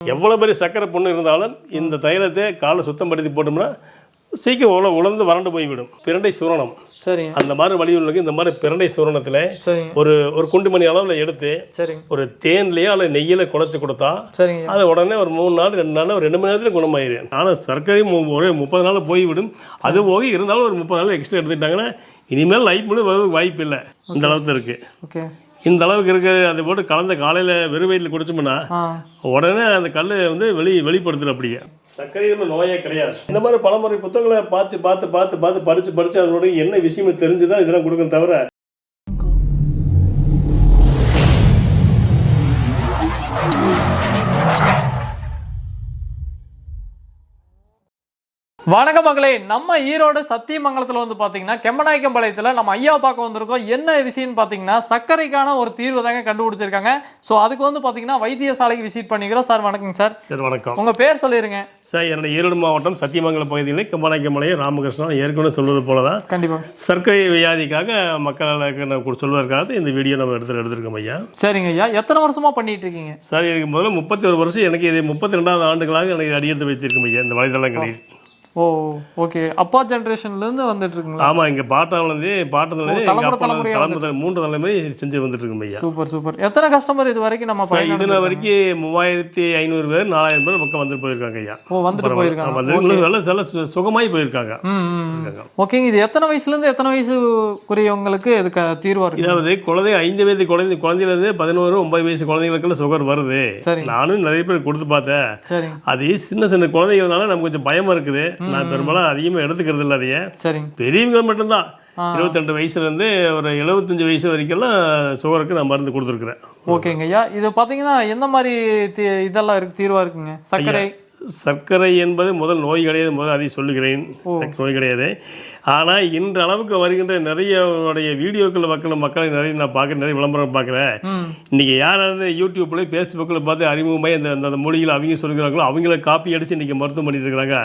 எவ்வளோ பெரிய சக்கரை புண்ணு இருந்தாலும் இந்த தைலத்தை காலை சுத்தம் படுத்தி போட்டோம்னா சீக்கிரம் உல உலர்ந்து வறண்டு போய்விடும். பிரண்டை சூரணம். சரிங்க. அந்த மாதிரி வழியுள்ளவங்க இந்த மாதிரி பிரண்டை சூரணத்தில் ஒரு ஒரு குண்டு மணி அளவில் எடுத்து ஒரு தேன்லேயோ அல்லது நெய்யில் குழச்சி கொடுத்தா அது உடனே ஒரு மூணு நாள் ரெண்டு நாள் ஒரு ரெண்டு மணி நேரத்தில் குணமாயிரும். ஆனால் சர்க்கரையும் மு- ஒரே முப்பது நாள் போய்விடும் அது போக இருந்தாலும் ஒரு முப்பது நாள் எக்ஸ்ட்ரா எடுத்துக்கிட்டாங்கன்னா இனிமேல் லைஃப் முழு வாய்ப்பு இல்லை இந்த அளவுக்கு இருக்குது ஓகே. இந்த அளவுக்கு இருக்க அதை போட்டு கலந்த காலையில் வெறும் வயிற்றில் குடிச்சோம்னா உடனே அந்த கல் வந்து வெளி வெளிப்படுத்துது அப்படியே. சர்க்கரையில் நோயே கிடையாது. இந்த மாதிரி பலமுறை புத்தகங்களை பார்த்து பார்த்து பார்த்து பார்த்து படித்து படித்து அதனோட என்ன விஷயம் தெரிஞ்சு தான் இதெல்லாம் கொடுக்கணும் தவிர வணக்கம் மகளே. நம்ம ஈரோடு சத்தியமங்கலத்தில் வந்து பார்த்தீங்கன்னா கெம்மநாயக்கம்பாளையத்தில் நம்ம ஐயா பார்க்க வந்திருக்கோம். என்ன விஷயம்னு பார்த்தீங்கன்னா சர்க்கரைக்கான ஒரு தீர்வு தாங்க கண்டுபிடிச்சிருக்காங்க. ஸோ அதுக்கு வந்து பார்த்தீங்கன்னா வைத்தியசாலைக்கு விசிட் பண்ணிக்கிறோம். சார் வணக்கங்க சார். சரி வணக்கம். உங்கள் பேர் சொல்லிடுங்க சார் என்னுடைய ஈரோடு மாவட்டம் சத்தியமங்கலம் பகுதியில் கம்பநாயக்கமலையை ராமகிருஷ்ணன் ஏற்கனவே சொல்வது போல தான் கண்டிப்பாக சர்க்கரை வியாதிக்காக மக்களுக்கு சொல்வதற்காக இந்த வீடியோ நம்ம எடுத்து எடுத்திருக்கோம் ஐயா. சரிங்க ஐயா. எத்தனை வருஷமா பண்ணிட்டு இருக்கீங்க? சார் இதுக்கு முதல்ல முப்பத்தி ஒரு வருஷம் எனக்கு இது முப்பத்தி ரெண்டாவது ஆண்டுகளாக எனக்கு அடியெடுத்து வைத்திருக்கும் ஐயா இந்த வலைதளங்களில். ஓ ஓகே அப்பா ஜென்ரேஷன்லேருந்து வந்துட்டு இருக்குங்களா? ஆமாம் இங்கே பாட்டாவிலேருந்து பாட்டத்துலேருந்து தலைமுறை தலைமுறை மூன்று தலைமுறை செஞ்சு வந்துட்டு இருக்கோம் ஐயா சூப்பர் சூப்பர் எத்தனை கஸ்டமர் இது வரைக்கும் நம்ம இதில் வரைக்கும் மூவாயிரத்தி ஐநூறு பேர் நாலாயிரம் பேர் பக்கம் வந்துட்டு போயிருக்காங்க ஐயா. ஓ வந்துட்டு போயிருக்காங்க. வந்து நல்ல நல்ல சு- சுகமாய் போயிருக்காங்க. ஓகேங்க இது எத்தனை வயசுலேருந்து எத்தனை வயசுக்குரியவங்களுக்கு இதுக்கு தீர்வா இருக்கு? இதாவது குழந்தை ஐந்து வயது குழந்தை குழந்தையிலேருந்து பதினோரு ஒன்பது வயசு குழந்தைங்களுக்குள்ள சுகர் வருது. நானும் நிறைய பேர் கொடுத்து பார்த்தேன். அது சின்ன சின்ன குழந்தைங்கனால நமக்கு கொஞ்சம் பயமா இருக்குது. நான் பெரும்பாலும் அதிகமாக எடுத்துக்கிறது இல்லை அதையே. சரிங்க. பெரியவங்க மட்டும்தான். ஆ. இருபத்தெண்டு வயசுலேருந்து ஒரு எழுபத்தஞ்சு வயசு வரைக்கும்லாம் சுகருக்கு நான் மருந்து கொடுத்துருக்குறேன். ஓகேங்க ஐயா. இது பார்த்தீங்கன்னா எந்த மாதிரி தீ- இதெல்லாம் இருக்கு தீர்வா இருக்குங்க? சர்க்கரை. சர்க்கரை என்பது முதல் நோய் கிடையாது முதல் அதை சொல்லுகிறேன். நோய் கிடையாது. ஆனால் இன்ற அளவுக்கு வருகின்ற நிறைய உடைய வீடியோக்கள் மக்கள் மக்களை நிறைய நான் பார்க்குறேன் நிறைய விளம்பரம் பார்க்குறேன். இன்றைக்கி யாராவது யூடியூப்ல ஃபேஸ்புக்கில் பார்த்து அறிமுகமாக இந்த அந்த மொழிகள் அவங்க சொல்கிறாங்களோ அவங்கள காப்பி அடித்து இன்றைக்கி மருத்துவம் பண்ணிட்டு இருக்கிறாங்க.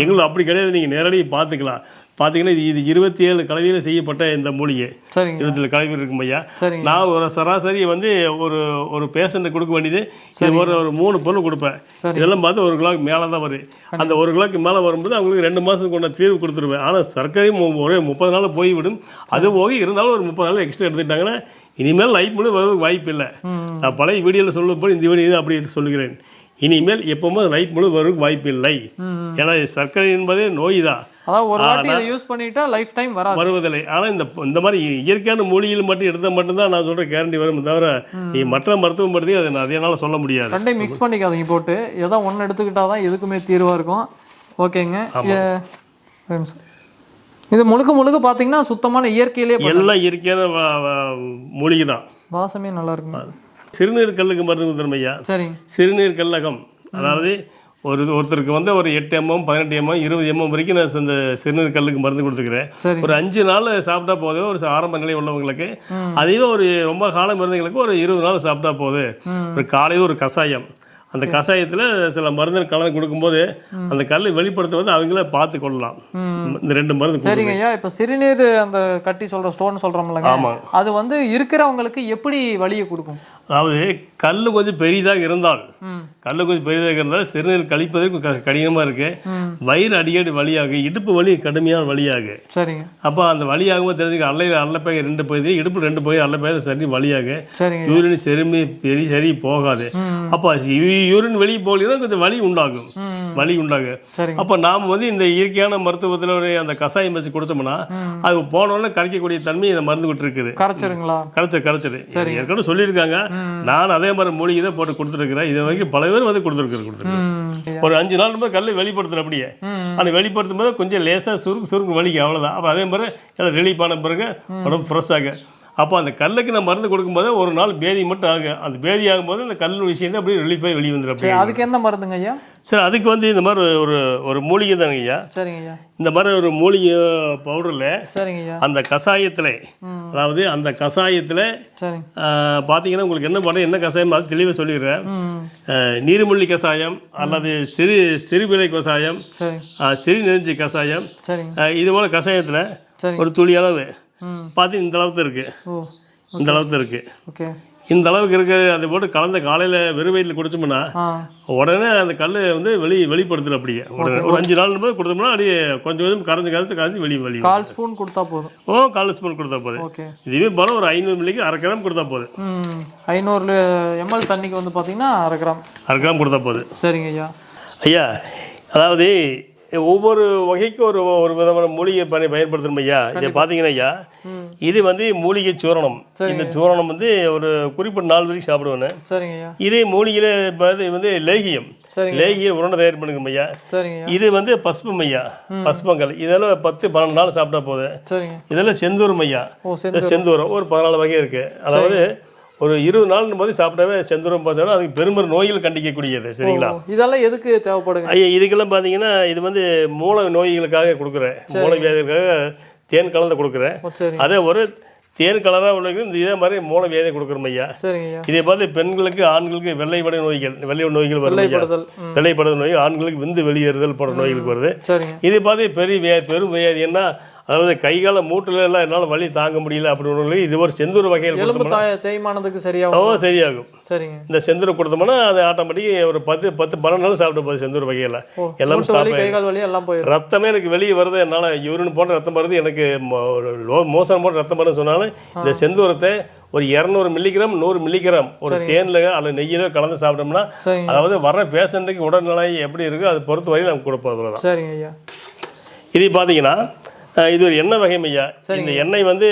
எங்களுக்கு அப்படி கிடையாது. நீங்கள் நேரடியாக பார்த்துக்கலாம். பார்த்தீங்கன்னா இது இது இருபத்தி ஏழு கலவையில் செய்யப்பட்ட இந்த மூலிகை. சரிங்க. இருபத்தி ஏழு கலவை இருக்கும் ஐயா. சரிங்க. நான் ஒரு சராசரி வந்து ஒரு ஒரு பேஷண்ட்டு கொடுக்க வேண்டியது. இது ஒரு ஒரு மூணு பொருள் கொடுப்பேன். இதெல்லாம் பார்த்து ஒரு கிலோக்கு மேலே தான் வரும் அந்த ஒரு கிலோக்கு மேலே வரும்போது அவங்களுக்கு ரெண்டு மாதத்துக்கு கொண்ட தீர்வு கொடுத்துருவேன். ஆனால் சர்க்கரையும் ஒரே முப்பது நாள் போய்விடும். அது போக இருந்தாலும் ஒரு முப்பது நாள் எக்ஸ்ட்ரா எடுத்துக்கிட்டாங்கன்னா இனிமேல் லைஃப் முழு வர வாய்ப்பு இல்லை. நான் பழைய வீடியோவில் சொல்லும்போது இந்த வீடியோ அப்படி சொல்லுகிறேன். இனிமேல் எப்பவுமே லைஃப் முழு வரும் வாய்ப்பு இல்லை. ஏன்னா சர்க்கரை என்பதே நோய் தான். அதாவது ஒரு வாட்டி இதை யூஸ் பண்ணிட்டா லைஃப் டைம் வராது. வருவதில்லை. ஆனால் இந்த இந்த மாதிரி இயற்கையான மூலிகைகள் மட்டும் எடுத்தால் மட்டும்தான் நான் சொல்கிற கேரண்டி வரும். தவிர நீ மற்ற மருத்துவம் படுத்தி அதை நான் அதனால சொல்ல முடியாது. ரெண்டையும் மிக்ஸ் பண்ணிக்காதீங்க போட்டு. ஏதோ ஒன்று எடுத்துக்கிட்டா தான் எதுக்குமே தீர்வா இருக்கும். ஓகேங்க. இது- முழுக்க முழுக்க பார்த்தீங்கன்னா சுத்தமான இயற்கையிலே எல்லாம் இயற்கையான மூலிகை தான் வாசமே நல்லா இருக்குங்க. சிறுநீர் கல்லுக்கு மருந்து தருமையா சரிங்க. சிறுநீர் கல்லகம். அதாவது ஒரு ஒருத்தருக்கு வந்து ஒரு எட்டு எம்எம் பதினெட்டு எம்எம் இருபது எம்எம் வரைக்கும் நான் இந்த சிறுநீர் கல்லுக்கு மருந்து கொடுத்துக்கிறேன். ஒரு அஞ்சு நாள் சாப்பிட்டா போதும். ஒரு ஆரம்ப நிலை உள்ளவங்களுக்கு அதுவே ஒரு ரொம்ப காலம் இருந்தவங்களுக்கு ஒரு இருபது நாள் சாப்பிட்டா போதும். ஒரு காலையில் ஒரு கஷாயம். அந்த கஷாயத்தில் சில மருந்து கலந்து கொடுக்கும்போது அந்த கல்லை வெளிப்படுத்துவது அவங்களே பார்த்து கொள்ளலாம். இந்த ரெண்டு மருந்து சரிங்க. ஐயா இப்போ சிறுநீர் அந்த கட்டி சொல்ற ஸ்டோன் சொல்றோம்லங்க. ஆமாம் அது வந்து இருக்கிறவங்களுக்கு எப்படி வலியை கொடுக்கும்? அதாவது கல் கொஞ்சம் பெரிதாக இருந்தால் கல் கொஞ்சம் பெரிதாக இருந்தால் சிறுநீர் கழிப்பதற்கு கடினமாக இருக்கு. வயிறு அடிக்கடி வலியாகும் இடுப்பு வலி கடுமையான வலியாகு. சரிங்க. அப்போ அந்த வலியாகும்போது தெரிஞ்சுக்க அல்லை அல்லப்பை ரெண்டு பகுதி இடுப்பு ரெண்டு பகுதி அல்லப்பை சரி சரிங்க. யூரின் செருமி பெரி சரி போகாது. அப்போ யூரின் வெளியே போகலைன்னா கொஞ்சம் வலி உண்டாகும். வலி உண்டாகும் அப்போ நாம் வந்து இந்த இயற்கையான மருத்துவத்தில் ஒரு அந்த கஷாயம் வச்சு குடிச்சோம்னா அது போனோடனே கரைக்கக்கூடிய தன்மை இந்த மருந்து விட்டு இருக்குது. கரைச்சிருங்களா? கரைச்ச கரைச்சது. ஏற்கனவே சொல்லியிருக்காங்க. நான் அதே மாதிரி மூலிகை தான் போட்டு கொடுத்துருக்குறேன். இது வரைக்கும் பல பேர் வந்து கொடுத்துருக்குற கொடுத்துருக்கேன் ம். ஒரு அஞ்சு நாள் போது கல் வெளிப்படுத்துற அப்படியே. ஆனால் வெளிப்படுத்தும் போது கொஞ்சம் லேசாக சுருக்கு சுருக்கு வலிக்கும் அவ்வளோதான் அப்போ அதே மாதிரி எல்லாம் ரிலீஃப் ஆன பிறகு உடம்பு ஃப்ரெஷ் ஆகும் அப்போ அந்த கல்லுக்கு நான் மருந்து கொடுக்கும்போது ஒரு நாள் பேதி மட்டும் ஆகும் அந்த பேதி ஆகும்போது அந்த கல் விஷயம் அப்படியே ரிலீஃப் ஆகி வெளியே வந்துடும் அதுக்கு எந்த மருந்துங்க ஐயா? சரி அதுக்கு வந்து இந்த மாதிரி ஒரு ஒரு மூலிகை தாங்க ஐயா. சரிங்க ஐயா. இந்த மாதிரி ஒரு மூலிகை பவுடரில் சரிங்க ஐயா. அந்த கஷாயத்தில் அதாவது அந்த கஷாயத்தில் பார்த்தீங்கன்னா உங்களுக்கு என்ன பண்ண என்ன கஷாயம் அது தெளிவாக சொல்லிடுறேன். நீர்மூழ்கி கஷாயம் அல்லது சிறு சிறுபிலை கஷாயம் சிறு நெஞ்சு கஷாயம் இது போல் கஷாயத்தில் ஒரு துளி அளவு பார்த்து இந்த அளவுக்கு இருக்குது இந்த அளவுக்கு இருக்குது ஓகே. இந்த அளவுக்கு இருக்கிற அதை போட்டு கலந்த காலையில் வெறும் வயிற்றில் குடிச்சோம்னா உடனே அந்த கல் வந்து வெளி வெளிப்படுத்துது அப்படியே. உடனே ஒரு அஞ்சு நாள் போது கொடுத்தோம்னா அப்படியே கொஞ்சம் கொஞ்சம் கரைஞ்சி கரைச்சி கரைச்சி வெளியே வெளியே கால் ஸ்பூன் கொடுத்தா போதும். ஓ கால் ஸ்பூன் கொடுத்தா போதும். இதுவே பலம் ஒரு ஐநூறு மில்லிக்கு அரை கிராம் கொடுத்தா போதும். ஐநூறு எம்எல் தண்ணிக்கு வந்து பார்த்தீங்கன்னா அரை கிராம். அரை கிராம் கொடுத்தா போதும். சரிங்க ஐயா. ஐயா அதாவது ஒவ்வொரு வகைக்கும் ஒரு ஒரு விதமான மூலிகை பண்ணி பயன்படுத்தணும் ஐயா இதை பார்த்தீங்கன்னா ஐயா இது வந்து மூலிகை சூரணம். இந்த சூரணம் வந்து ஒரு குறிப்பிட்ட நாள் வரைக்கும் சாப்பிடுவேன் இதே மூலிகையில் இது வந்து லேகியம். சரிங்க லேகிய உருண்டை தயார் பண்ணுங்க ஐயா. இது வந்து பஸ்பம் ஐயா பஸ்பங்கள் இதெல்லாம் பத்து பன்னெண்டு நாள் சாப்பிட்டா போதும். இதெல்லாம் செந்தூரம் ஐயா இந்த செந்தூரம். ஒரு பதினாலு வகை இருக்கு. அதாவது ஒரு இருபது நாள் போது சாப்பிட்டாவே செந்தூரம் பாசாலும் அதுக்கு பெரும்பெரும் நோய்கள் கண்டிக்கக்கூடியது சரிங்களா? இதெல்லாம் எதுக்கு தேவைப்படுங்க? ஐயா இதுக்கெல்லாம் பார்த்தீங்கன்னா இது வந்து மூல நோய்களுக்காக கொடுக்குறேன். மூல வியாதிகளுக்காக தேன் கலந்து கொடுக்குறேன். அதே ஒரு தேன் கலராக உள்ளது இதே மாதிரி மூல வியாதியை கொடுக்குறோம் ஐயா. இதே பார்த்து பெண்களுக்கு ஆண்களுக்கு வெள்ளைப்படை நோய்கள் வெள்ளை நோய்கள் வரும் ஐயா. வெள்ளைப்படுதல் நோய் ஆண்களுக்கு விந்து வெளியேறுதல் போன்ற நோய்களுக்கு வருது. இது பார்த்து பெரிய பெரும் வியாதி என்ன? அதாவது கை கால மூட்டுல எல்லாம் என்னால் வலி தாங்க முடியல அப்படின்னு இது ஒரு செந்தூர் வகையில் எலும்பு கொடுத்தோம்னா தாய தேய்மானத்துக்கு சரியாகும். ஓ சரியாகும். சரிங்க. இந்த செந்தூர் கொடுத்தோம்னா அது ஆட்டோமேட்டிக் ஒரு பத்து பத்து பன்னெண்டு நாள் சாப்பிட்டு போகுது செந்தூர் வகையில். எல்லாம் வலி ரத்தமே எனக்கு வெளியே வருது என்னால் யூரின் போன்ற ரத்தம் வருது. எனக்கு மோசம் போன்ற ரத்தம் வருதுன்னு சொன்னாலும் இந்த செந்தூரத்தை ஒரு இரநூறு மில்லிகிராம் நூறு மில்லிகிராம் ஒரு தேனில் அல்லது நெய்யில கலந்து சாப்பிட்டோம்னா அதாவது வர பேஷண்ட்டுக்கு உடல்நிலை எப்படி இருக்கோ அது பொறுத்த வரையும் நம்ம கொடுப்போம் சரிங்க ஐயா. இது பார்த்தீங்கன்னா இது ஒரு எண்ணெய் வகை ஐயா இந்த எண்ணெய் வந்து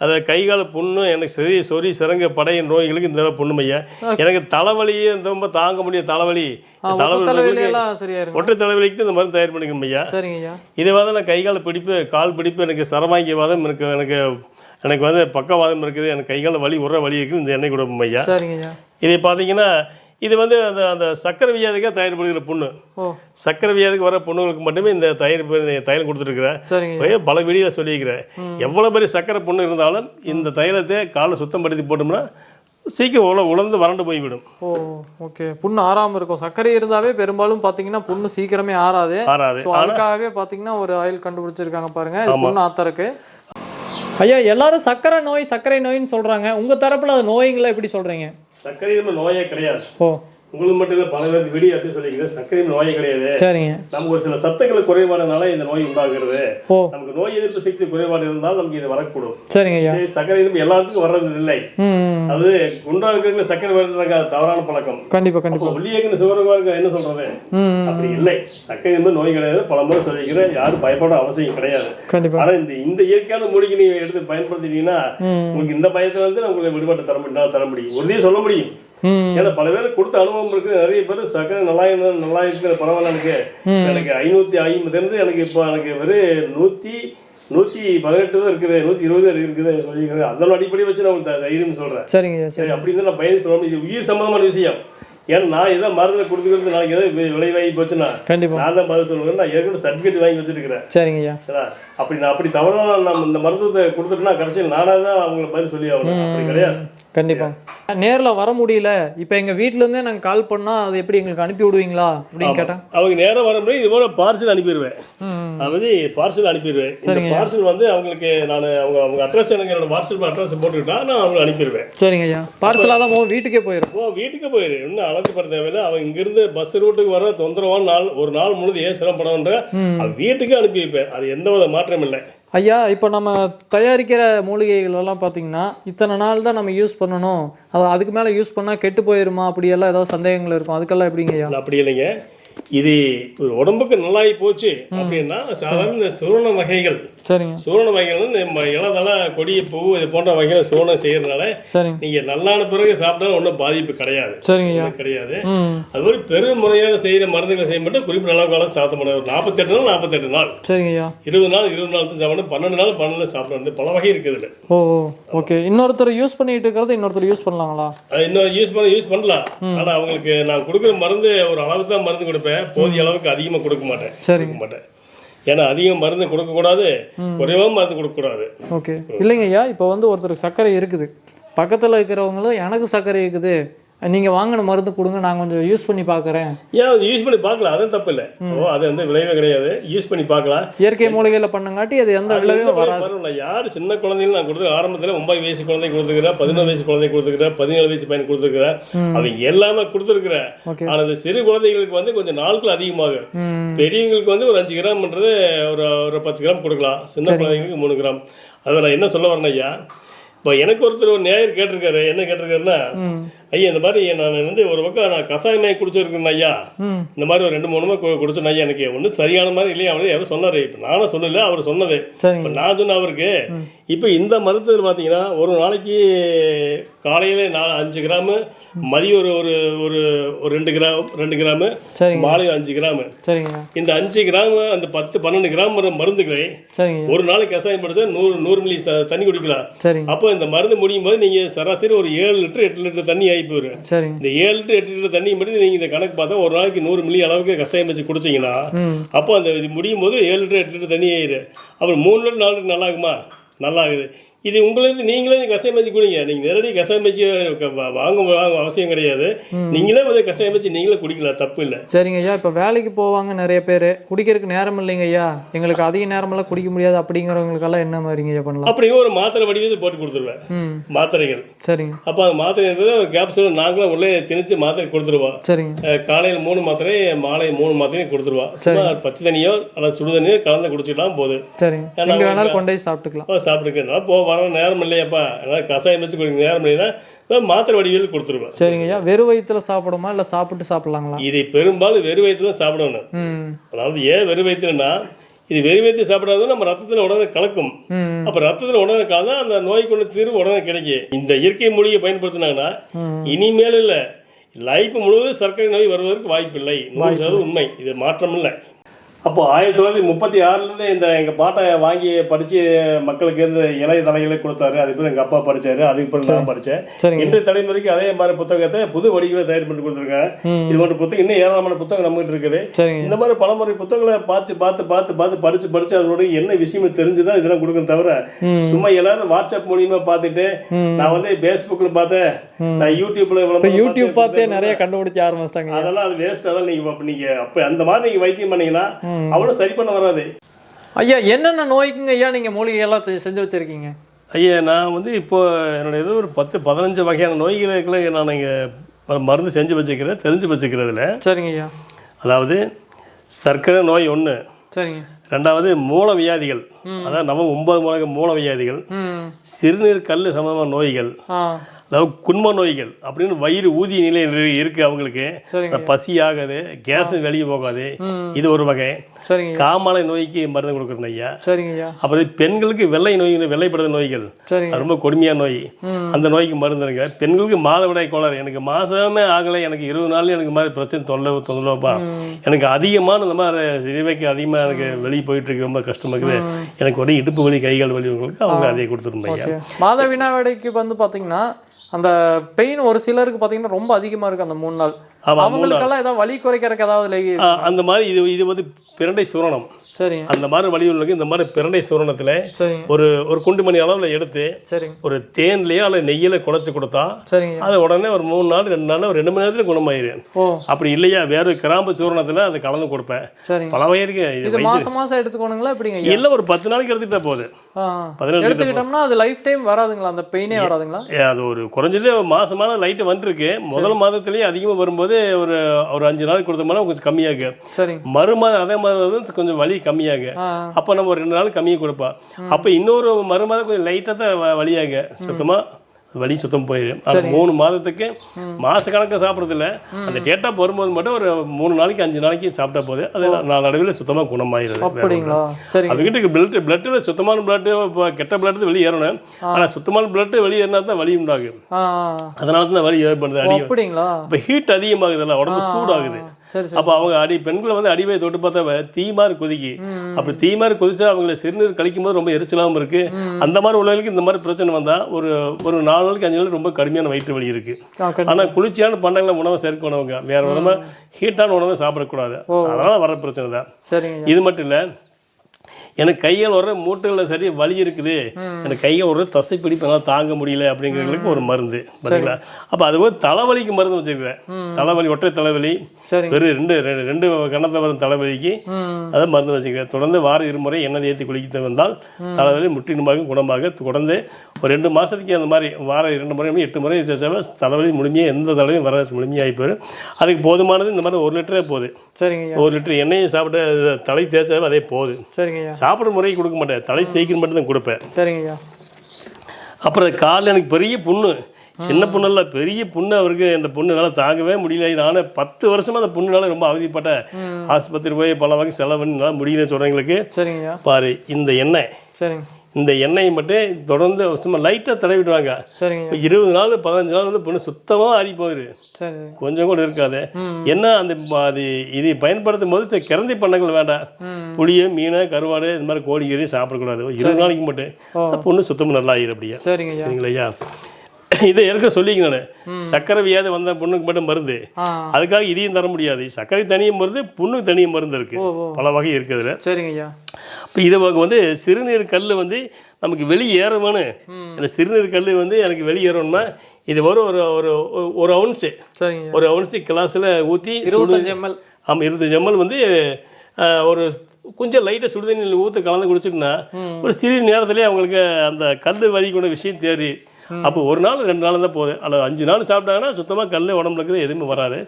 அதை கை கால் புண்ணு எனக்கு சரி சொறி சிறங்க படையின் நோய்களுக்கு இந்த புண்ணும் ஐயா எனக்கு தலைவலியே ரொம்ப தாங்க முடியும் தலைவலி. தலைவலி ஒற்றை தலைவலிக்கு இந்த மருந்து தயார் பண்ணிக்கணும் ஐயா. இது வந்து நான் கை கால் பிடிப்பு கால் பிடிப்பு எனக்கு சரமாங்கிய வாதம் எனக்கு எனக்கு எனக்கு வந்து பக்கவாதம் இருக்குது எனக்கு கை கால் வலி உர வலி இருக்குது இந்த எண்ணெய் கொடுப்போம் ஐயா. இதை பார்த்தீங்கன்னா இது வந்து அந்த அந்த சக்கரை வியாதிக்காக தயாரிப்படுகிற புண்ணு. சக்கரை வியாதிக்கு வர பொண்ணுங்களுக்கு மட்டுமே இந்த தயிர் தைலம் கொடுத்துருக்குறேன். பல வீடியோ சொல்லியிருக்கிறேன். எவ்வளோ பெரிய சக்கரை புண்ணு இருந்தாலும் இந்த தைலத்தை காலை சுத்தப்படுத்தி போட்டோம்னா சீக்கிரம் உல உலர்ந்து வறண்டு போய்விடும். ஓ ஓகே. புண்ணு ஆறாம இருக்கும். சர்க்கரை இருந்தாவே பெரும்பாலும் பாத்தீங்கன்னா புண்ணு சீக்கிரமே ஆறாது. ஆறாது. அதுக்காகவே பாத்தீங்கன்னா ஒரு ஆயில் கண்டுபிடிச்சிருக்காங்க பாருங்க. புண்ணு ஆத்தருக்கு. ஐயா எல்லாரும் சர்க்கரை நோய் சர்க்கரை நோயின்னு சொல்றாங்க. உங்க தரப்புல அது நோய்களை எப்படி சொல்றீங்க? சர்க்கரை நோயே கிடையாது. ஓ. உங்களுக்கு மட்டும் இல்லை பல பேருக்கு எடுத்து சொல்லிக்கிறேன் சர்க்கரை நோயே கிடையாது. சரிங்க. நமக்கு ஒரு சில சத்துக்கள் குறைபாடுனால இந்த நோய் உண்டாகிறது. நமக்கு நோய் எதிர்ப்பு சக்தி குறைபாடு இருந்தால் நமக்கு இது வரக்கூடும். சரிங்க சர்க்கரை நம்ம எல்லாத்துக்கும் வர்றது இல்லை. அது குண்டா இருக்கிறவங்க சர்க்கரை வர்றதுக்கு அது தவறான பழக்கம். கண்டிப்பா கண்டிப்பா. அப்போ ஒல்லியக்குன்னு சுகருக்கா இருக்க என்ன சொல்றது. அப்படி இல்லை. சர்க்கரை என்பது நோய் கிடையாது. பல முறை சொல்லிக்கிறேன் யாரும் பயப்பட அவசியம் கிடையாது. கண்டிப்பா. ஆனா இந்த இந்த இயற்கையான மூலிகை நீங்க எடுத்து பயன்படுத்திட்டீங்கன்னா உங்களுக்கு இந்த பயத்துல இருந்து உங்களுக்கு விடுபட்டு தர முடியும். தர முடியும். உறுதியாக சொல்ல முடியும். ஏன்னா பல பேர் கொடுத்த அனுபவம் இருக்கு. நிறைய பேர் சக்கரை நல்லா நல்லா இருக்கிற பரவாயில்ல எனக்கு. எனக்கு ஐநூத்தி ஐம்பது இருந்து எனக்கு இப்போ எனக்கு வெறும் நூத்தி நூத்தி பதினெட்டு தான் இருக்குது. நூத்தி இருபது இருக்குது சொல்லிக்கிறேன் அதெல்லாம் அடிப்படை வச்சு நான் உங்களுக்கு தைரியம் சொல்றேன். சரிங்க சரி சரி அப்படி இருந்தால் நான் பயந்து சொல்ல முடியும். இது உயிர் சம்பந்தமான விஷயம். ஏன்னா நான் ஏதோ மருந்தில் கொடுத்துக்கிறது நாளைக்கு ஏதோ வி- விளைவாகி போச்சுன்னா கண்டிப்பா. நான் தான் பதில் சொல்லுவேன். நான் ஏற்கனவே சர்டிஃபிகேட் வாங்கி வச்சிருக்கிறேன். சரிங்க ஐயா. சரிங்களா? அப்படி நான் அப்படி தவறான நம்ம இந்த மருத்துவத்தை கொடுத்துட்டுனா கடைசியில் நானாக தான் அவங்களுக்கு பதில் சொல்லி ஆகணும். அப்படி கிடையாது. கண்டிப்பா. நேர்ல வர முடியல. இப்போ எங்க வீட்ல இருந்தே நாங்க கால் பண்ணா அது எப்படி எங்களுக்கு அனுப்பி விடுவீங்களா? அப்படின்னு கேட்டா. அவங்க நேரம் வர முடியும் இது போல பார்சல் அனுப்பிடுவேன் அதாவது பார்சல் அனுப்பிடுவேன் இந்த பார்சல் வந்து அவங்களுக்கு நான் அவங்க அவங்க அட்ரஸ் எனக்கு என்னோட வாட்ஸ்அப் அட்ரஸ் போட்டுக்கிட்டா நான் அவங்களுக்கு அனுப்பிடுவேன் சரிங்க ஐயா. பார்சலாக தான் போகும் வீட்டுக்கே போயிடும் ஓ வீட்டுக்கு போயிரு இன்னும் அழைச்சிப்பட தேவையில்லை. அவன் இங்கிருந்து பஸ் ரூட்டுக்கு வர தொந்தரவான நாள் ஒரு நாள் முழுது ஏன் சிரமப்படுன்ற அவன் வீட்டுக்கு அனுப்பி வைப்பேன். அது எந்த வித மாற்றம் இல்லை. ஐயா இப்போ நம்ம தயாரிக்கிற மூலிகைகள் எல்லாம் பார்த்தீங்கன்னா இத்தனை நாள் தான் நம்ம யூஸ் பண்ணணும். அது அதுக்கு மேலே யூஸ் பண்ணால் கெட்டு போயிருமா? அப்படியெல்லாம் ஏதாவது சந்தேகங்கள் இருக்கும். அதுக்கெல்லாம் எப்படிங்க ஐயா? அப்படி இல்லைங்க. இது ஒரு உடம்புக்கு நல்லாகி போச்சு அப்படின்னா சாதாரண இந்த சூரண வகைகள். சரிங்க. சூரண வகைகள் வந்து இந்த ம- இளதலை கொடி பூ இது போன்ற வகைகளை சூரணம் செய்யறதுனால நீங்க நல்லான பிறகு சாப்பிட்டா ஒன்றும் பாதிப்பு கிடையாது. சரிங்க கிடையாது. ம். அதுபோல் பெரும் முறையாக செய்கிற மருந்துகளை செய்ய மட்டும் குறிப்பிட்ட அளவு காலம் சாப்பிட முடியாது. நாற்பத்தெட்டு நாள் நாற்பத்தெட்டு நாள். சரிங்க ஐயா. இருபது நாள் இருபது நாள் சாப்பிடணும். பன்னெண்டு நாள் பன்னெண்டு நாள் சாப்பிடணும். பல வகை இருக்குது. ஓ ஓகே. இன்னொருத்தர் யூஸ் பண்ணிட்டு இருக்கிறது இன்னொருத்தர் யூஸ் பண்ணலாங்களா? அது இன்னும் யூஸ் பண்ண யூஸ் பண்ணலாம். ஆனால் அவங்களுக்கு நான் கொடுக்குற மருந்து ஒரு அளவுக்கு தான் மருந்து கொடுப்பேன். போதிய அளவுக்கு அதிகமாக கொடுக்க மாட்டேன். கொடுக்க மாட்டேன். ஏன்னா அதிகம் மருந்து கொடுக்கக்கூடாது குறைவாக மருந்து கொடுக்கக்கூடாது ஓகே. இல்லைங்க ஐயா இப்போ வந்து ஒருத்தருக்கு சர்க்கரை இருக்குது. பக்கத்தில் இருக்கிறவங்களும் எனக்கு சர்க்கரை இருக்குது. நீங்க வாங்கின மருந்து கொடுங்க நான் கொஞ்சம் யூஸ் பண்ணி பார்க்கறேன் ஏன் யூஸ் பண்ணி பார்க்கலாம் அதுவும் தப்பு இல்லை. ஓ அது வந்து விளைவே கிடையாது. யூஸ் பண்ணி பார்க்கலாம். இயற்கை மூலிகையில பண்ணங்காட்டி அது எந்த விளைவும் வராது. யார் சின்ன குழந்தைங்க நான் கொடுத்து ஆரம்பத்தில் ஒன்பது வயசு குழந்தை கொடுத்துருக்கிறேன் பதினொரு வயசு குழந்தை கொடுத்துருக்கிறேன் பதினேழு வயசு பையன் கொடுத்துருக்கிறேன் அவங்க எல்லாமே கொடுத்துருக்குறேன் ஆனால் அந்த சிறு குழந்தைகளுக்கு வந்து கொஞ்சம் நாட்கள் அதிகமாகும் பெரியவங்களுக்கு வந்து ஒரு அஞ்சு கிராம்ன்றது ஒரு ஒரு பத்து கிராம் கொடுக்கலாம். சின்ன குழந்தைங்களுக்கு மூணு கிராம். அதை நான் என்ன சொல்ல வரேன் ஐயா இப்போ எனக்கு ஒருத்தர் ஒரு நேயர் கேட்டிருக்காரு. என்ன கேட்டிருக்காருன்னா ஐயா இந்த மாதிரி நான் வந்து ஒரு பக்கம் நான் கஷாயமே குடிச்சிருக்கேன் ஐயா. இந்த மாதிரி ஒரு ரெண்டு மூணு கு- குடிச்சேன் ஐயா. எனக்கு ஒன்றும் சரியான மாதிரி இல்லையா அவர் யாரும் சொன்னார். இப்போ நானும் சொல்லல அவர் சொன்னது. இப்போ நான் சொன்ன அவருக்கு இப்போ இந்த மருத்துவர் பார்த்தீங்கன்னா ஒரு நாளைக்கு காலையில் நாலு அஞ்சு கிராமு மதியம் ஒரு ஒரு ஒரு ஒரு ரெண்டு கிராம் ரெண்டு கிராமு மாலை அஞ்சு கிராமு. சரிங்க. இந்த அஞ்சு கிராம் அந்த பத்து பன்னெண்டு கிராம் வர மருந்துகளை ஒரு நாளைக்கு கஷாயம் படிச்சா நூறு நூறு மில்லி தண்ணி குடிக்கலாம். அப்போ இந்த மருந்து முடியும் போது நீங்கள் சராசரி ஒரு ஏழு லிட்டர் எட்டு லிட்டர் தண்ணி ஆகி போயிடும் இந்த ஏழு லிட்டர் எட்டு லிட்டர் தண்ணி மட்டும் நீங்கள் இந்த கணக்கு பார்த்தா ஒரு நாளைக்கு நூறு மில்லி அளவுக்கு கஷாயம் வச்சு குடிச்சிங்கன்னா அப்போ அந்த இது முடியும் போது ஏழு லிட்டர் எட்டு லிட்டர் தண்ணி ஆயிரு அப்புறம் மூணு லிட்டர் நாலு லிட்டர் நல்லா ஆகுமா நல்லா இருக்குது இது உங்களுக்கு நீங்களே வச்சு குடிங்க. நீங்கள் நேரடி கஷாயம் வச்சு க- வா- வாங்க வாங்க அவசியம் கிடையாது. நீங்களே வந்து கஷாயம் வச்சு நீங்களே குடிக்கலாம் தப்பு இல்லை. சரிங்க ஐயா இப்போ வேலைக்கு போவாங்க நிறைய பேர். குடிக்கிறதுக்கு நேரம் இல்லைங்க ஐயா. எங்களுக்கு அதிக நேரமெல்லாம் குடிக்க முடியாது அப்படிங்கிறவங்களுக்கெல்லாம் என்ன மாதிரிங்க ஐயா பண்ணலாம்? அப்படியே ஒரு மாத்திரை வடிவத்தை போட்டு கொடுத்துருவேன். மாத்திரைகள். சரிங்க. அப்போ அந்த மாத்திரைன்றது ஒரு கேப்சூல் நாங்களும் உள்ளே திணிச்சு மாத்திரை கொடுத்துருவோம் சரிங்க. காலையில் மூணு மாத்திரை மாலை மூணு மாத்திரையும் கொடுத்துருவோம் சும்மா பச்சை தண்ணியோ அல்லது சுடு தண்ணியோ கலந்து குடிச்சிட்டாலும் போதும். சரிங்க வேணாலும் கொண்டு போய் சாப்பிட்டுக்கலாம். அப்போ சாப்பிட்டுக்கிறதுனால வர நேரம் இல்லையாப்பா அதனால் கஷாயம் வச்சு குடிக்க நேரம் இல்லைன்னா மாத்திரை வடிவில் கொடுத்துருவேன். சரிங்க ஐயா. வெறும் வயிற்றுல சாப்பிடுமா இல்லை சாப்பிட்டு சாப்பிட்லாங்களா? இதை பெரும்பாலும் வெறும் வயிற்றுல சாப்பிடணும் அதாவது ஏன் வெறும் வயிற்றுனா இது வெறும் வயிற்று சாப்பிடாத நம்ம ரத்தத்தில் உடனே கலக்கும். அப்போ ரத்தத்தில் உடனே கலந்தா அந்த நோய்க்கு ஒன்று தீர்வு உடனே கிடைக்கும் இந்த இயற்கை மூலிகை பயன்படுத்தினாங்கன்னா இனிமேல் இல்லை. லைஃப் முழுவதும் சர்க்கரை நோய் வருவதற்கு வாய்ப்பில்லை. நூறு உண்மை. இது மாற்றம் இல்லை. அப்போ ஆயிரத்தி தொள்ளாயிரத்தி முப்பத்தி ஆறுலேருந்து இந்த எங்கள் பாட்டை வாங்கி படித்து மக்களுக்கு இந்த இளைய தலைகளை கொடுத்தாரு. அதுக்கப்புறம் எங்கள் அப்பா படித்தாரு அதுக்கப்புறம் நான் படித்தேன் இன்றைய தலைமுறைக்கு அதே மாதிரி புத்தகத்தை புது வடிவில் தயார் பண்ணி கொடுத்துருக்கேன் ம். இது மட்டும் புத்தகம் இன்னும் ஏராளமான புத்தகம் நம்மகிட்ட இருக்குது. இந்த மாதிரி பலமுறை புத்தகங்களை பார்த்து பார்த்து பார்த்து பார்த்து படித்து படித்து அதோட என்ன விஷயம் தெரிஞ்சு தான் இதெல்லாம் கொடுக்கணும் தவிர சும்மா எல்லாரும் வாட்ஸ்அப் மூலியமா பார்த்துட்டு. நான் வந்து ஃபேஸ்புக்கில் பார்த்தேன். நான் விளம்பரம் யூடியூப் பார்த்து நிறைய கண்டுபிடிச்ச ஆரம்பிச்சிட்டாங்க. அதெல்லாம் அது வேஸ்ட் அதெல்லாம் நீங்க அப்ப நீங்க அப்ப அந்த மாதிரி நீங்க வைத்தியம் பண்ணீங்கன்னா ம். அவ்வளவு சரி பண்ண வராது. ஐயா என்னென்ன நோய்க்குங்க ஐயா நீங்கள் மூலிகையெல்லாம் செஞ்சு வச்சிருக்கீங்க? ஐயா நான் வந்து இப்போ என்னோட ஏதோ ஒரு பத்து பதினஞ்சு வகையான நோய்களுக்குள்ள நான் இங்கே மருந்து செஞ்சு வச்சுக்கிறேன் தெரிஞ்சு வச்சுக்கிறதுல. சரிங்க ஐயா. அதாவது சர்க்கரை நோய் ஒன்று சரிங்க. ரெண்டாவது மூல வியாதிகள். அதாவது நம்ம ஒன்பது மூல மூல வியாதிகள். சிறுநீர் கல் சம்பந்தமான நோய்கள். அதாவது குன்ம நோய்கள் அப்படின்னு வயிறு ஊதிய நிலை இரு- இருக்கு அவங்களுக்கு. பசி ஆகாது கேஸ் வெளியே போகாது. இது ஒரு வகை. சரிங்க. காமாலை நோய்க்கு மருந்து கொடுக்குறேன் ஐயா. சரிங்க ஐயா. அப்புறம் பெண்களுக்கு வெள்ளை நோய் வெள்ளைப்படுத நோய்கள். சரிங்க. ரொம்ப கொடுமையான நோய். அந்த நோய்க்கு மருந்து இருக்கு பெண்களுக்கு மாதவிடாய் கோளாறு. எனக்கு மாசமே ஆகலை. எனக்கு இருபது நாள் எனக்கு மாதிரி பிரச்சனை தொல்லை தொந்தரவுப்பா. எனக்கு அதிகமான இந்த மாதிரி சிறுவைக்கு அதிகமாக எனக்கு வெளியே போயிட்டு இருக்கு ரொம்ப கஷ்டமா இருக்குது. எனக்கு ஒரு இடுப்பு வலி கைகால் வலி உங்களுக்கு அவங்க அதை கொடுத்துருந்தோம் ஐயா. ஓகே. மாத வினாவிடைக்கு வந்து பாத்தீங்கன்னா அந்த பெயின் ஒரு சிலருக்கு பாத்தீங்கன்னா ரொம்ப அதிகமா இருக்கு அந்த மூணு நாள். அவங்களுக்கெல்லாம் ஏதாவது வலி குறைக்கிறதுக்கு ஏதாவது அந்த மாதிரி இது இது வந்து பிரண்டை சூரணம். அந்த மாதிரி வலி உள்ளவங்க இந்த மாதிரி பிரண்டை சூரணத்தில் ஒரு ஒரு குண்டு மணி அளவில் எடுத்து ஒரு தேன்லையோ அல்லது நெய்யில குழச்சி கொடுத்தா அது உடனே ஒரு மூணு நாள் ரெண்டு நாள் ஒரு ரெண்டு மணி நேரத்தில் குணமாயிரும். அப்படி இல்லையா? வேற கிராம்பு சூரணத்தில் அதை கலந்து கொடுப்பேன். பல வகையிருக்கு இது இது மாசம் மாசம் எடுத்துக்கணுங்களா எப்படிங்க ஐயா? இல்லை ஒரு பத்து நாளைக்கு எடுத்துக்கிட்டா போகுது எடுத்துக்கிட்டோம்னா அது லைஃப் டைம் வராதுங்களா? அந்த பெயினே வராதுங்களா? அது ஒரு குறைஞ்சது மாசமான லைட்டு வந்துருக்கு. முதல் மாதத்துலேயே அதிகமாக வரும்போது ஒரு ஒரு அஞ்சு நாளைக்கு கொடுத்தோம்னா கொஞ்சம் கம்மியாகு. சரிங்க மறு மாதம் அதே மாதம் கொஞ்சம் வலி கம்மியாகு. அப்போ நம்ம ஒரு ரெண்டு நாள் கம்மியாக கொடுப்போம் அப்போ இன்னொரு மறு மாதம் கொஞ்சம் லைட்டாக தான் வ- வலியாக. சுத்தமாக வலி சுத்தம் போயிடும் அது மூணு மாதத்துக்கு மாச கணக்கு சாப்பிட்றது இல்ல அந்த டேட்டா வரும்போது மட்டும் ஒரு மூணு நாளைக்கு அஞ்சு நாளைக்கு சாப்பிட்டா போது அது நாளடைவில் சுத்தமாக குணமாயிருது சரிங்க. அவங்ககிட்ட பிளட் பிளட்டில் சுத்தமான பிளட்டு இப்போ கெட்ட பிளட் வெளியே ஏறணும். ஆனால் சுத்தமான பிளட் வெளியே ஏறினா தான் வலி உண்டாகும். அதனால தான் வலி ஏற்படுது அடி இப்போ ஹீட் அதிகமாகுதுல்ல உடம்பு சூடாகுது. அப்போ அவங்க அடி பெண்களை வந்து அடிவை தொட்டு பார்த்தா தீ மாதிரி கொதிக்கி. அப்படி தீ மாதிரி கொதிச்சா அவங்கள சிறுநீர் கழிக்கும் போது ரொம்ப எரிச்சலாகவும் இருக்கு. அந்த மாதிரி உள்ளவங்களுக்கு இந்த மாதிரி பிரச்சனை வந்தா ஒரு ஒரு நாலு நாளைக்கு அஞ்சு நாள் ரொம்ப கடுமையான வயிற்று வலி இருக்கு. ஆ, கண்டிப்பா. ஆனா குளிர்ச்சியான பண்டங்களை உணவை சேர்க்கணுங்க. வேற விதமா ஹீட்டான உணவை சாப்பிடக்கூடாது. அதனால வர பிரச்சனை தான். இது மட்டும் இல்லை எனக்கு கைகள் வர மூட்டுகளில் சரி வலி இருக்குது. எனக்கு கைகள் ஒரு தசை பிடிப்பு என்னால் தாங்க முடியல அப்படிங்கிறதுக்கு ஒரு மருந்து சரிங்களா? அப்போ அதுபோல் தலைவலிக்கு மருந்து வச்சுருக்கேன் தலைவலி ஒற்றை தலைவலி வெறும் ரெண்டு ரெண்டு கணத்தில் வரும் தலைவலிக்கு அதை மருந்து வச்சுக்கிறேன் தொடர்ந்து வார இருமுறை எண்ணெய் ஏற்றி குளிக்கிட்டு வந்தால் தலைவலி முற்றிலுமாக குணமாக தொடர்ந்து ஒரு ரெண்டு மாதத்துக்கு அந்த மாதிரி வாரம் இரண்டு முறை எட்டு முறை தலைவலி முழுமையாக எந்த தலைவலியும் வர முழுமையாகி போயிடும். அதுக்கு போதுமானது இந்த மாதிரி ஒரு லிட்டரே போகுது. சரிங்க ஒரு லிட்டர் எண்ணெயை சாப்பிட்டு அது தலை தேய்ச்சாலும் அதே போதும் சரிங்க சாப்பிட்ற முறைக்கு கொடுக்க மாட்டேன். தலை தேய்க்கிற மட்டும் தான் கொடுப்பேன். சரிங்க ஐயா. அப்புறம் காலில் எனக்கு பெரிய புண்ணு. சின்ன புண்ணல்ல பெரிய புண்ணு அவருக்கு இந்த புண்ணுனால தாங்கவே முடியல. நானே பத்து வருஷமா அந்த புண்ணுனால ரொம்ப அவதிப்பட்டேன். ஆஸ்பத்திரி போய் பல வகை செலவு பண்ணி முடியலன்னு சொல்கிறவங்களுக்கு பாரு இந்த எண்ணெய். சரிங்க. இந்த எண்ணெயை மட்டும் தொடர்ந்து சும்மா லைட்டாக தடவிடுவாங்க. சரிங்க. இருபது நாள் பதினஞ்சு நாள் வந்து பொண்ணு சுத்தமாக ஆறி போயிரு. கொஞ்சம் கூட இருக்காது. என்ன அந்த அது இது பயன்படுத்தும் போது சரி, கிறந்தை பண்ணங்கள் வேண்டாம். புளியை மீனை கருவாடு இந்த மாதிரி கோழி கறி சாப்பிடக்கூடாது இருபது நாளைக்கு மட்டும். பொண்ணு சுத்தமாக நல்லா ஆயிரும் அப்படியே. சரிங்க சரிங்களா இதை இருக்க சொல்லிங்க நான். சக்கரை வியாதி வந்த பொண்ணுக்கு மட்டும் மருந்து. அதுக்காக இதையும் தர முடியாது. சர்க்கரை தனியும் மருந்து புண்ணுக்கு தனியும் மருந்து இருக்கு. பல வகை இருக்குதுல சரிங்க ஐயா. இப்போ இதை வந்து சிறுநீர் கல் வந்து நமக்கு வெளியேறவனு இந்த சிறுநீர் கல் வந்து எனக்கு வெளியேறணும்னா இது வரும் ஒரு ஒரு ஒரு அவுன்ஸு ஒரு அவுன்ஸு கிளாஸில் ஊற்றி இருபத்தஞ்சு எம்எல் ஆமாம் இருபத்தஞ்சு எம்எல் வந்து ஒரு கொஞ்சம் லைட்டாக சுடுதண்ணியில் ஊற்று கலந்து குடிச்சிட்டுனா ஒரு சிறிது நேரத்திலே அவங்களுக்கு அந்த கல் வலிக்கூட விஷயம் தெரியும் அப்போ ஒரு நாள் ரெண்டு நாள் தான் போகுது. அல்லது அஞ்சு நாள் சாப்பிட்டாங்கன்னா சுத்தமாக கல் உடம்புல இருக்கிறது எதுவுமே வராது.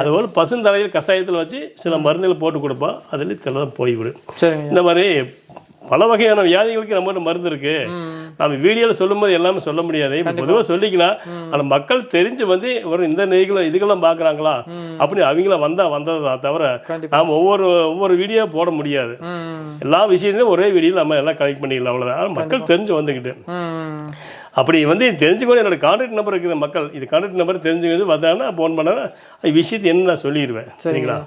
அதுபோல் பசுந்தலையில் கஷாயத்தில் வச்சு சில மருந்துகள் போட்டு கொடுப்போம் அதில் தெல்லாம் போய்விடும். இந்த மாதிரி பல வகையான வியாதிகளுக்கு நம்மகிட்ட மருந்து இருக்கு. நம்ம வீடியோவில் சொல்லும்போது எல்லாமே சொல்ல முடியாது. இப்போ பொதுவாக சொல்லிக்கலாம். ஆனால் மக்கள் தெரிஞ்சு வந்து ஒரு இந்த நெய்களும் இதுக்கெல்லாம் பார்க்குறாங்களா அப்படி அவங்கள வந்தா வந்ததா தவிர நாம் ஒவ்வொரு ஒவ்வொரு வீடியோ போட முடியாது. எல்லா விஷயத்தையும் ஒரே வீடியோவில் நம்ம எல்லாம் கலெக்ட் பண்ணிக்கலாம். அவ்வளோதான் மக்கள் தெரிஞ்சு வந்துக்கிட்டு அப்படி வந்து தெரிஞ்சுக்கணும். என்னோட கான்டாக்ட் நம்பர் இருக்குது மக்கள். இது கான்டாக்ட் நம்பர் தெரிஞ்சுக்கிட்டு வந்தாங்கன்னா ஃபோன் பண்ணாங்கன்னா விஷயத்தை என்ன நான் சொல்லிடுவேன் சரிங்களா?